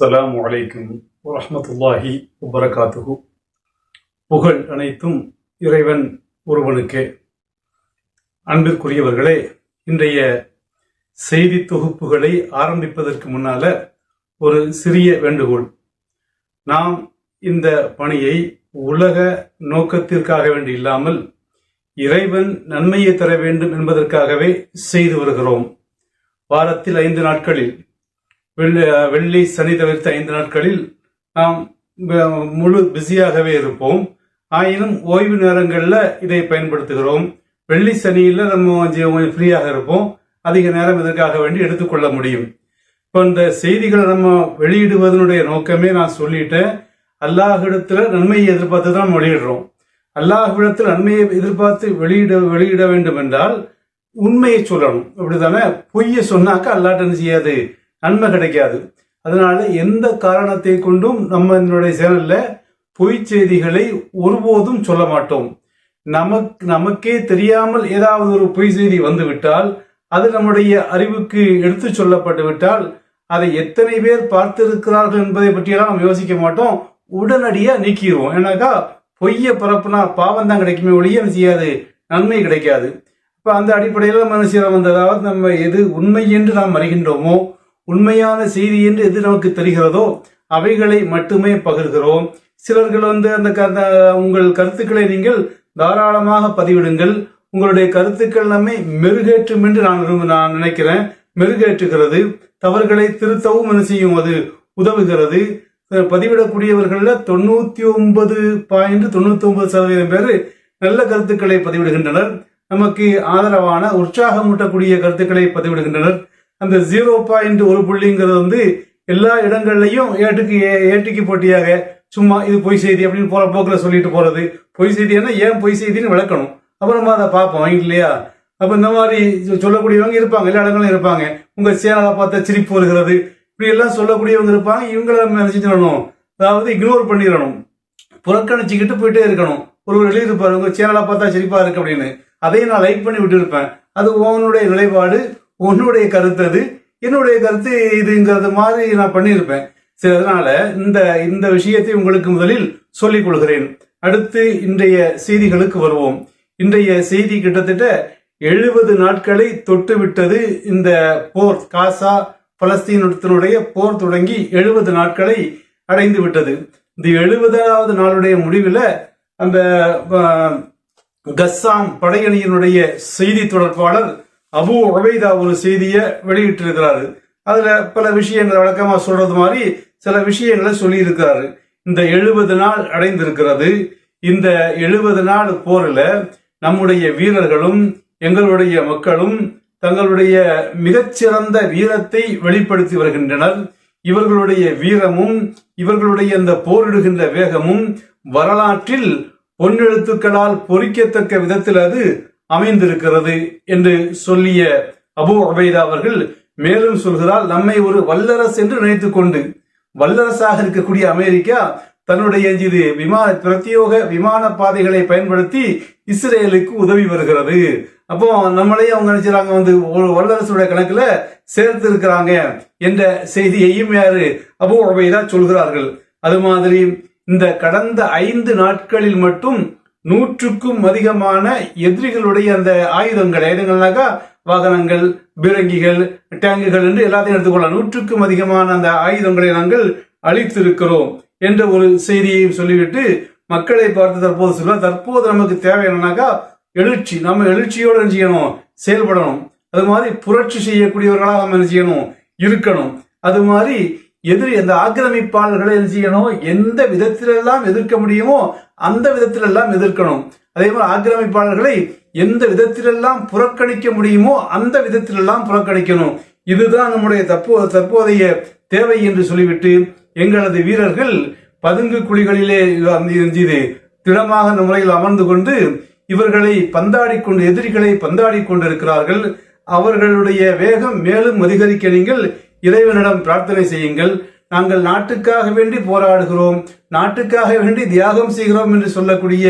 அஸ்ஸலாமு அலைக்கும் வரமத்துல்லாஹி வபரகாத்துஹு. புகழ் அனைத்தும் இறைவன் ஒருவனுக்கே. அன்பிற்குரியவர்களே இன்றைய செய்தி தொகுப்புகளை ஆரம்பிப்பதற்கு முன்னால ஒரு சிறிய வேண்டுகோள். நாம் இந்த பணியை உலக நோக்கத்திற்காக வேண்டி இல்லாமல் இறைவன் நன்மையை தர வேண்டும் என்பதற்காகவே செய்து வருகிறோம். வாரத்தில் ஐந்து நாட்களில் வெள்ளி வெள்ளி சனி தவிர்த்த ஐந்து நாட்களில் நாம் முழு பிஸியாகவே இருப்போம். ஆயினும் ஓய்வு நேரங்களில் இதை பயன்படுத்துகிறோம். வெள்ளி சனியில் நம்ம கொஞ்சம் ஃப்ரீயாக இருப்போம். அதிக நேரம் இதற்காக வேண்டி எடுத்துக்கொள்ள முடியும். இப்போ இந்த செய்திகளை நம்ம வெளியிடுவதனுடைய நோக்கமே நான் சொல்லிட்டேன். அல்லாஹிடத்தில் நன்மையை எதிர்பார்த்து தான் வெளியிடுறோம். அல்லாஹ்விடத்தில் நன்மையை எதிர்பார்த்து வெளியிட வெளியிட வேண்டும் என்றால் உண்மையை சொல்லணும். அப்படிதானே பொய்யை சொன்னாக்க அல்லாட்ட செய்யாது? நன்மை கிடைக்காது. அதனால எந்த காரணத்தை கொண்டும் நம்ம என்னுடைய சேனல்ல பொய் செய்திகளை ஒருபோதும் சொல்ல மாட்டோம். நமக்கு நமக்கே தெரியாமல் ஏதாவது ஒரு பொய் செய்தி வந்துவிட்டால் அது நம்முடைய அறிவுக்கு எடுத்து சொல்லப்பட்டு விட்டால் அதை எத்தனை பேர் பார்த்திருக்கிறார்கள் என்பதை பற்றியெல்லாம் நம்ம யோசிக்க மாட்டோம். உடனடியாக நீக்கிடுவோம். ஏன்னாக்கா பொய்யை பரப்புனா பாவம் தான் கிடைக்குமே ஒழிய என்ன செய்யாது? நன்மை கிடைக்காது. இப்போ அந்த அடிப்படையில் நம்ம என்ன அதாவது நம்ம எது உண்மை என்று நாம் அறிகின்றோமோ உண்மையான செய்தி என்று எது நமக்கு தெரிகிறதோ அவைகளை மட்டுமே பகிர்கிறோம். சிலர்கள் வந்து அந்த க- அந்த உங்கள் கருத்துக்களை நீங்கள் தாராளமாக பதிவிடுங்கள். உங்களுடைய கருத்துக்கள் நம்மை மெருகேற்றும் என்று நான் விரும்ப நான் நினைக்கிறேன். மெருகேற்றுகிறது. தவறுகளை திருத்தவும் என்ன செய்யும்? அது உதவுகிறது. பதிவிடக்கூடியவர்களில் தொண்ணூத்தி ஒன்பது பாயிண்ட் தொண்ணூத்தி ஒன்பது சதவீதம் பேர் நல்ல கருத்துக்களை பதிவிடுகின்றனர். நமக்கு ஆதரவான உற்சாகமூட்டக்கூடிய கருத்துக்களை பதிவிடுகின்றனர். அந்த ஜீரோ பாயிண்ட் ஒரு புள்ளிங்கிறது வந்து எல்லா இடங்கள்லையும் ஏட்டுக்கு ஏ- ஏட்டுக்கு போட்டியாக சும்மா இது பொய் செய்தி அப்படின்னு போற போக்கில் சொல்லிட்டு போறது. பொய் செய்தின்னா ஏன் பொய் செய்தின்னு விளக்கணும். அப்புறமா அதை பார்ப்போம் இல்லையா? அப்ப இந்த மாதிரி சொல்லக்கூடியவங்க இருப்பாங்க எல்லா இடங்களும் இருப்பாங்க. உங்க சேனலை பார்த்தா சிரிப்பு வருகிறது. இப்படி எல்லாம் சொல்லக்கூடியவங்க இருப்பாங்க இவங்கள நம்ம நினைச்சிடணும் அதாவது இக்னோர் பண்ணிடணும். புறக்கணிச்சுக்கிட்டு போயிட்டே இருக்கணும். ஒருவர் எழுதியிருப்பாரு உங்க சேனலை பார்த்தா சிரிப்பா இருக்கு அப்படின்னு. அதையும் நான் லைக் பண்ணி விட்டுருப்பேன். அது உன்னுடைய நிலைப்பாடு உன்னுடைய கருத்து அது என்னுடைய கருத்து இதுங்கிறது மாதிரி நான் பண்ணியிருப்பேன். சரி அதனால இந்த இந்த விஷயத்தை உங்களுக்கு முதலில் சொல்லிக் கொள்கிறேன். அடுத்து இன்றைய செய்திகளுக்கு வருவோம். இன்றைய செய்தி கிட்டத்தட்ட எழுபது நாட்களை தொட்டுவிட்டது இந்த போர். காசா பலஸ்தீனத்தினுடைய போர் தொடங்கி எழுபது நாட்களை அடைந்து விட்டது இந்த எழுபதாவது நாளுடைய முடிவில் அந்த கஸ்ஸாம் படையணியினுடைய செய்தி தொடர்பாளர் அபு உபைதா ஒரு செய்தியை வெளியிட்டிருக்கிறாரு. அதுல பல விஷயங்களை வழக்கமா சொல்றது மாதிரி சில விஷயங்களை சொல்லியிருக்கிறாரு. இந்த எழுபது நாள் அடைந்திருக்கிறது. இந்த எழுபது நாள் போரில் நம்முடைய வீரர்களும் எங்களுடைய மக்களும் தங்களுடைய மிகச்சிறந்த வீரத்தை வெளிப்படுத்தி வருகின்றனர். இவர்களுடைய வீரமும் இவர்களுடைய இந்த போரிடுகின்ற வேகமும் வரலாற்றில் பொன்னெழுத்துக்களால் பொறிக்கத்தக்க விதத்தில் அது அமைந்திருக்கிறது என்று சொல்லிய அபு அபைதா அவர்கள் மேலும் சொல்கிறார் நம்மை ஒரு வல்லரசு என்று நினைத்துக் கொண்டு வல்லரசாக இருக்கக்கூடிய அமெரிக்கா தன்னுடைய இது விமான பிரத்யோக விமான பாதைகளை பயன்படுத்தி இஸ்ரேலுக்கு உதவி வருகிறது. அப்போ நம்மளையும் அவங்க நினைச்சாங்க வந்து ஒரு வல்லரசுடைய கணக்குல சேர்த்து இருக்கிறாங்க என்ற செய்தியையும் யாரு அபு உபைதா சொல்கிறார்கள். அது மாதிரி இந்த கடந்த ஐந்து நாட்களில் மட்டும் நூற்றுக்கும் அதிகமான எதிரிகளுடைய அந்த ஆயுதங்கள் ஆயுதங்கள்னாக்கா வாகனங்கள் பீரங்கிகள் டேங்குகள் என்று எல்லாத்தையும் எடுத்துக்கொள்ளலாம். நூற்றுக்கும் அதிகமான அந்த ஆயுதங்களை நாங்கள் அழித்திருக்கிறோம் என்ற ஒரு செய்தியையும் சொல்லிவிட்டு மக்களை பார்த்து தற்போது சொல்ல தற்போது நமக்கு தேவை என்னன்னாக்கா எழுச்சி. நம்ம எழுச்சியோடு என்ன செய்யணும்? செயல்படணும். அது மாதிரி புரட்சி செய்யக்கூடியவர்களாக நம்ம என்ன செய்யணும்? இருக்கணும். அது மாதிரி எதிரி அந்த ஆக்கிரமிப்பாளர்களை என்ன செய்யணும்? எந்த விதத்திலெல்லாம் எதிர்க்க முடியுமோ அந்த விதத்திலெல்லாம் எதிர்க்கணும். அதே மாதிரி ஆக்கிரமிப்பாளர்களை எந்த விதத்திலெல்லாம் புறக்கணிக்க முடியுமோ அந்த விதத்திலெல்லாம் புறக்கணிக்கணும். இதுதான் நம்முடைய தற்போ தற்போதைய தேவை என்று சொல்லிவிட்டு எங்களது வீரர்கள் பதுங்கு குழிகளிலே அந்த இது திடமாக அந்த முறையில் அமர்ந்து கொண்டு இவர்களை பந்தாடி கொண்டு எதிரிகளை பந்தாடி கொண்டிருக்கிறார்கள். அவர்களுடைய வேகம் மேலும் அதிகரிக்க நீங்கள் இறைவனிடம் பிரார்த்தனை செய்யுங்கள். நாங்கள் நாட்டுக்காக வேண்டி போராடுகிறோம். நாட்டுக்காக வேண்டி தியாகம் செய்கிறோம் என்று சொல்லக்கூடிய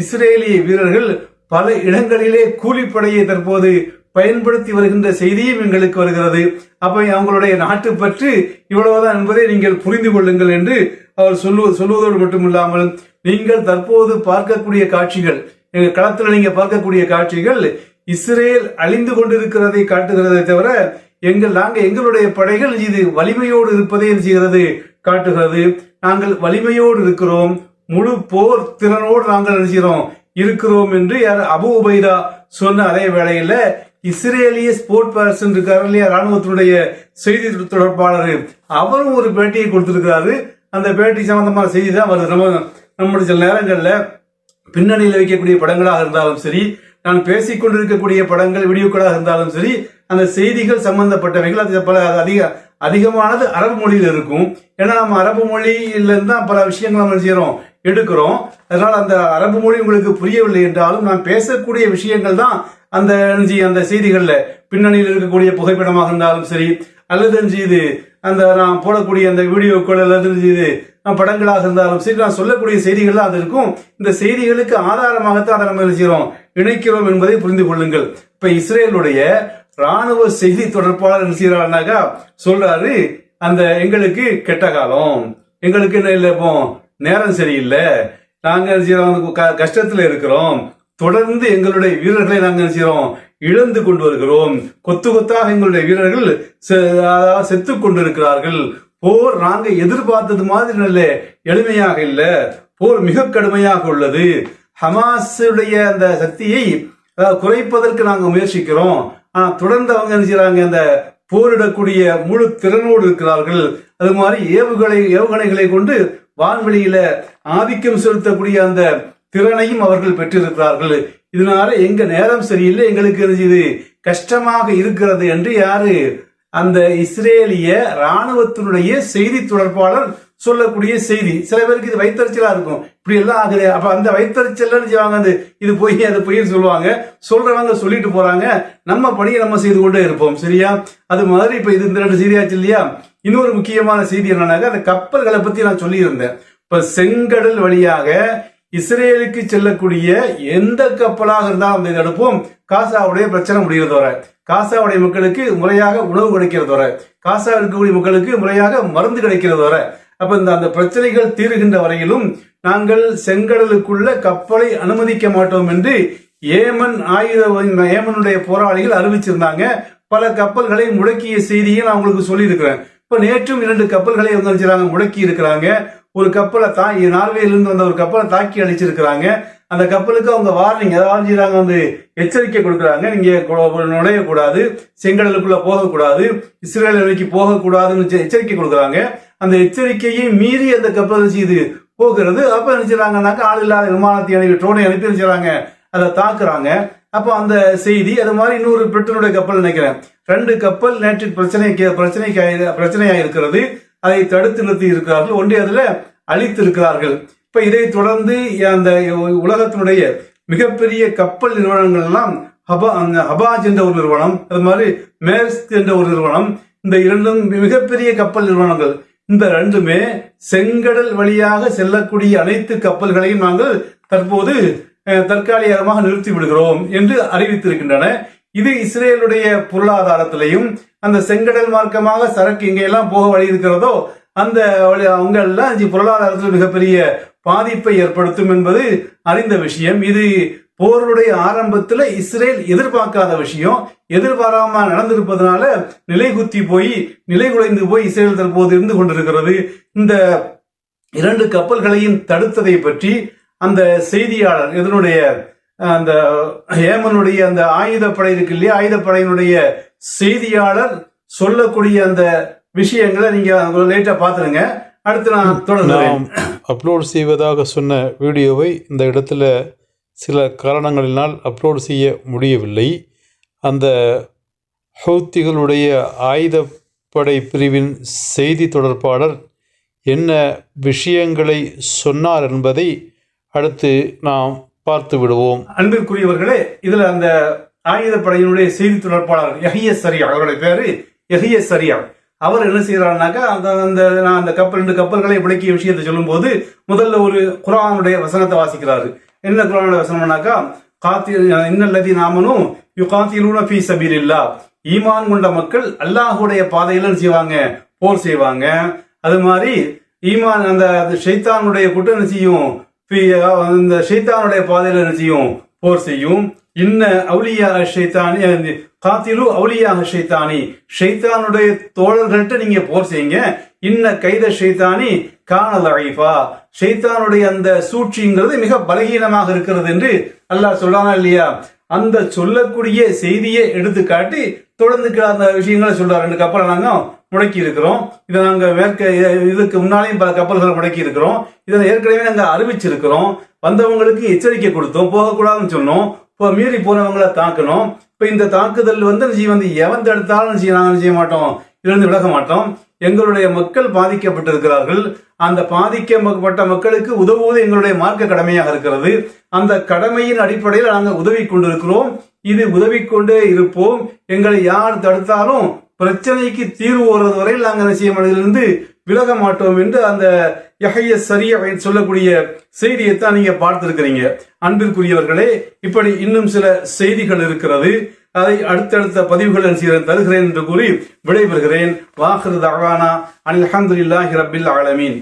இஸ்ரேலிய வீரர்கள் பல இடங்களிலே கூலிப்படையை தற்போது பயன்படுத்தி வருகின்ற செய்தியும் எங்களுக்கு வருகிறது. அப்ப அவங்களுடைய நாட்டு பற்று இவ்வளவுதான் என்பதை நீங்கள் புரிந்து கொள்ளுங்கள் என்று அவர் சொல்லுவது சொல்லுவதோடு மட்டுமில்லாமல் நீங்கள் தற்போது பார்க்கக்கூடிய காட்சிகள் எங்க களத்தில் நீங்க பார்க்கக்கூடிய காட்சிகள் இஸ்ரேல் அழிந்து கொண்டிருக்கிறதை காட்டுகிறதை தவிர எங்கள் நாங்கள் எங்களுடைய படைகள் இது வலிமையோடு இருப்பதை என்ன செய்கிறது? காட்டுகிறது. நாங்கள் வலிமையோடு இருக்கிறோம். முழு போர் திறனோடு நாங்கள் என்ன இருக்கிறோம் என்று யார்? அபு உபைதா சொன்ன அதே வேளையில இஸ்ரேலிய ஸ்போர்ட் பர்சன் இருக்காரு இல்லையா ராணுவத்தினுடைய செய்தி தொடர்பாளர் அவரும் ஒரு பேட்டியை கொடுத்திருக்கிறாரு. அந்த பேட்டி சம்பந்தமான செய்தி தான் வருது. நம்ம நம்முடைய சில நேரங்களில் பின்னணியில் வைக்கக்கூடிய படங்களாக இருந்தாலும் சரி நான் பேசிக் கொண்டிருக்கக்கூடிய படங்கள் வீடியோக்களாக இருந்தாலும் சரி அந்த செய்திகள் சம்பந்தப்பட்டவைகள் அது பல அது அதிக அதிகமானது அரபு மொழியில் இருக்கும். ஏன்னா நம்ம அரபு மொழியிலிருந்து தான் பல விஷயங்கள் நம்ம செய்கிறோம் எடுக்கிறோம். அதனால் அந்த அரபு மொழி உங்களுக்கு புரியவில்லை என்றாலும் நான் பேசக்கூடிய விஷயங்கள் தான் அந்த அந்த செய்திகளில் பின்னணியில் இருக்கக்கூடிய புகைப்படமாக இருந்தாலும் சரி அல்லது இது அந்த நான் போடக்கூடிய அந்த வீடியோக்கள் அல்லது நான் படங்களாக இருந்தாலும் சரி நான் சொல்லக்கூடிய செய்திகள்லாம் அது இருக்கும். இந்த செய்திகளுக்கு ஆதாரமாகத்தான் அதை நம்ம என்ன செய்யறோம்? இணைக்கிறோம் என்பதை புரிந்து கொள்ளுங்கள். இப்ப இஸ்ரேலுடைய ராணுவ செய்தி தொடர்பாளர் என்ன செய்யறாருனாக்கா சொல்றாரு அந்த எங்களுக்கு கெட்ட காலம். எங்களுக்கு என்ன இல்லை இப்போ? நேரம் சரியில்லை. நாங்க என்ன க- கஷ்டத்துல இருக்கிறோம். தொடர்ந்து எங்களுடைய வீரர்களை நாங்கள் செய்கிறோம்? செய்யறோம் இழந்து கொண்டு வருகிறோம். கொத்து கொத்தாக எங்களுடைய வீரர்கள் செ- செத்து கொண்டிருக்கிறார்கள். போர் நாங்க எதிர்பார்த்தது மாதிரி நல்ல எளிமையாக இல்லை. போர் மிக கடுமையாக உள்ளது. ஹமாஸுடைய அந்த சக்தியை குறைப்பதற்கு நாங்க முயற்சிக்கிறோம். ஆனால் தொடர்ந்து அவங்க என்ன செய்யறாங்க அந்த போரிடக்கூடிய முழு திறனோடு இருக்கிறார்கள். அது மாதிரி ஏவுகணை ஏவுகணைகளை கொண்டு வான்வெளியில ஆதிக்கம் செலுத்தக்கூடிய அந்த திறனையும் அவர்கள் பெற்றிருக்கிறார்கள். இதனால எங்க நேரம் சரியில்லை எங்களுக்கு இது கஷ்டமாக இருக்கிறது என்று யாரு? அந்த இஸ்ரேலிய ராணுவத்தினுடைய செய்தி தொடர்பாளர் சொல்லக்கூடிய செய்தி. சில பேருக்கு இது வைத்தறிச்சலா இருக்கும். இப்படி எல்லாம் ஆகுது அப்ப அந்த வைத்தறிச்சல் செய்வாங்க? அது இது போய் அது போய் சொல்லுவாங்க. சொல்றவங்க சொல்லிட்டு போறாங்க. நம்ம பணியை நம்ம செய்து கொண்டே இருப்போம். சரியா? அது மாதிரி இப்ப இது இந்த ரெண்டு செய்தியாச்சு இல்லையா? இன்னொரு முக்கியமான செய்தி என்னன்னாக்க அந்த கப்பல்களை பத்தி நான் சொல்லியிருந்தேன். இப்ப செங்கடல் வழியாக இஸ்ரேலுக்கு செல்லக்கூடிய எந்த கப்பலாக இருந்தாலும் அந்த தடுப்போம். காசாவுடைய பிரச்சனை முடிகிறது வர. காசாவுடைய மக்களுக்கு முறையாக உணவு கிடைக்கிறது வர. காசா இருக்கக்கூடிய மக்களுக்கு முறையாக மருந்து கிடைக்கிறது வர. அப்ப இந்த அந்த பிரச்சனைகள் தீருகின்ற வரையிலும் நாங்கள் செங்கடலுக்குள்ள கப்பலை அனுமதிக்க மாட்டோம் என்று ஏமன் ஆயுத ஏமனுடைய போராளிகள் அறிவிச்சிருந்தாங்க. பல கப்பல்களை முடக்கிய செய்தியை நான் உங்களுக்கு சொல்லியிருக்கிறேன். இப்ப நேற்றும் இரண்டு கப்பல்களை வந்து முடக்கி இருக்கிறாங்க. ஒரு கப்பலை தா நார்வேலிருந்து வந்த ஒரு கப்பலை தாக்கி அழிச்சிருக்கிறாங்க. அந்த கப்பலுக்கு அவங்க வார்னிங் அதாவது செய்றாங்க? வந்து எச்சரிக்கை கொடுக்குறாங்க. நீங்க நுழையக்கூடாது. செங்கடலுக்குள்ள போகக்கூடாது. இஸ்ரேல் நிலைக்கு போகக்கூடாதுன்னு எச்சரிக்கை கொடுக்குறாங்க. அந்த எச்சரிக்கையை மீறி அந்த கப்பல் செய்து போகிறது. அப்ப என்ன ஆள் இல்லாத விமானத்தை அனுப்பி ட்ரோனை அனுப்பி என்ன அதை தாக்குறாங்க. அப்போ அந்த செய்தி அது மாதிரி இன்னொரு பிரிட்டனுடைய கப்பல் நினைக்கிறேன். ரெண்டு கப்பல் நேற்று பிரச்சனைக்கு பிரச்சனைக்கு பிரச்சனையாக இருக்கிறது அதை தடுத்து நிறுத்தி இருக்கிறார்கள் ஒன்றே அதில் அழித்து இருக்கிறார்கள் இப்ப இதை தொடர்ந்து அந்த உலகத்தினுடைய மிகப்பெரிய கப்பல் நிறுவனங்கள் எல்லாம் ஹபா அந்த ஹபாஜ் என்ற ஒரு நிறுவனம் அது மாதிரி மேர்ஸ்க் என்ற ஒரு நிறுவனம் இந்த இரண்டும் மிகப்பெரிய கப்பல் நிறுவனங்கள். இந்த ரெண்டுமே செங்கடல் வழியாக செல்லக்கூடிய அனைத்து கப்பல்களையும் நாங்கள் தற்போது தற்காலிகமாக நிறுத்தி விடுகிறோம் என்று அறிவித்திருக்கின்றன. இது இஸ்ரேலுடைய பொருளாதாரத்திலையும் அந்த செங்கடல் மார்க்கமாக சரக்கு எங்கெல்லாம் போக வழி இருக்கிறதோ அந்த வழி அவங்க எல்லாம் பொருளாதாரத்தில் மிகப்பெரிய பாதிப்பை ஏற்படுத்தும் என்பது அறிந்த விஷயம். இது போருடைய ஆரம்பத்தில் இஸ்ரேல் எதிர்பார்க்காத விஷயம். எதிர்பாராம நடந்திருப்பதனால நிலை குத்தி போய் நிலை குலைந்து போய் இஸ்ரேல் தற்போது இருந்து கொண்டிருக்கிறது. இந்த இரண்டு கப்பல்களையும் தடுத்ததை பற்றி அந்த செய்தியாளர் இதனுடைய அந்த ஏமனுடைய அந்த ஆயுதப்படை இருக்கு இல்லையா? ஆயுதப்படையினுடைய செய்தியாளர் சொல்லக்கூடிய அந்த விஷயங்களை நீங்க லேட்டா பாத்துருங்க. அடுத்து நான் தொடர்ந்து நாம் அப்லோட் செய்வதாக சொன்ன வீடியோவை இந்த இடத்துல சில காரணங்களினால் அப்லோட் செய்ய முடியவில்லை. அந்த ஹவுத்திகளுடைய ஆயுதப்படை பிரிவின் செய்தி தொடர்பாளர் என்ன விஷயங்களை சொன்னார் என்பதை அடுத்து நாம் பார்த்து விடுவோம். அன்பிற்குரியவர்களே இதுல அந்த ஆயுதப்படையினுடைய செய்தி தொடர்பாளர் யஹிய சரியா அவருடைய பேரு யஹிய சரியா அவர் என்ன செய்யறாருனாக்கா அந்த அந்த நான் அந்த கப்பல் ரெண்டு கப்பல்களை விளக்கிய விஷயத்தை சொல்லும்போது முதல்ல ஒரு குரானுடைய வசனத்தை வாசிக்கிறாரு. என்ன குரானுடைய வசனம்னாக்கா காத்தி இன்னல்லதி நாமனும் யுகாத்திலூன ஃபீ சபீலில்லா ஈமான் கொண்ட மக்கள் அல்லாஹுடைய பாதையில செய்வாங்க? போர் செய்வாங்க. அது மாதிரி ஈமான் அந்த அந்த ஷைத்தானுடைய கூட்டம் செய்யும்? இந்த அந்த ஷைத்தானுடைய பாதையில என்ன செய்யும்? போர் செய்யும். இன்ன அவுலியா ஷைத்தானி காத்திலு அவுலியா ஷைத்தானி. ஷைத்தானுடைய தோழர்கள்ட்ட நீங்க போர் செய்யுங்க. இன்ன கைத ஷைத்தானி காணல் அழைப்பா ஷைத்தானுடைய அந்த சூழ்ச்சிங்கிறது மிக பலகீனமாக இருக்கிறது என்று அல்லாஹ் சொல்றானா இல்லையா? அந்த சொல்லக்கூடிய செய்தியை எடுத்து காட்டி தொடர்ந்து அந்த விஷயங்களை சொல்றாரு. ரெண்டு நாங்க முடக்கி இருக்கிறோம் இதை நாங்கள் மேற்க இதுக்கு முன்னாலேயும் பல கப்பல்களை முடக்கி இருக்கிறோம் இதை ஏற்கனவே நாங்கள் அறிவிச்சிருக்கிறோம். வந்தவங்களுக்கு எச்சரிக்கை கொடுத்தோம். போகக்கூடாதுன்னு சொன்னோம். இப்போ மீறி போனவங்களை தாக்கணும். இப்போ இந்த தாக்குதல் வந்து என்ன செய்ய வந்து எவன் தடுத்தாலும் செய்ய நாங்கள் செய்ய மாட்டோம். இதிலிருந்து விலக மாட்டோம். எங்களுடைய மக்கள் பாதிக்கப்பட்டிருக்கிறார்கள். அந்த பாதிக்கப்பட்ட மக்களுக்கு உதவுவது எங்களுடைய மார்க்க கடமையாக இருக்கிறது. அந்த கடமையின் அடிப்படையில் நாங்கள் உதவி கொண்டிருக்கிறோம். இது உதவி கொண்டே இருப்போம். எங்களை யார் தடுத்தாலும் பிரச்சனைக்கு தீர்வு வருவது வரையில் நாங்கள் என்ன செய்ய மாட்டதிலிருந்து விலக மாட்டோம் என்று அந்த யஹைய சரிய சொல்லக்கூடிய செய்தியை தான் நீங்க பார்த்திருக்கிறீங்க. அன்பிற்குரியவர்களே இப்படி இன்னும் சில செய்திகள் இருக்கிறது. அதை அடுத்தடுத்த பதிவுகள் செய்கிறேன் தருகிறேன் என்று கூறி விடைபெறுகிறேன். வாஹிரு தவானா அனில் அஹமதுல்லாஹி ரபில் ஆலமீன்.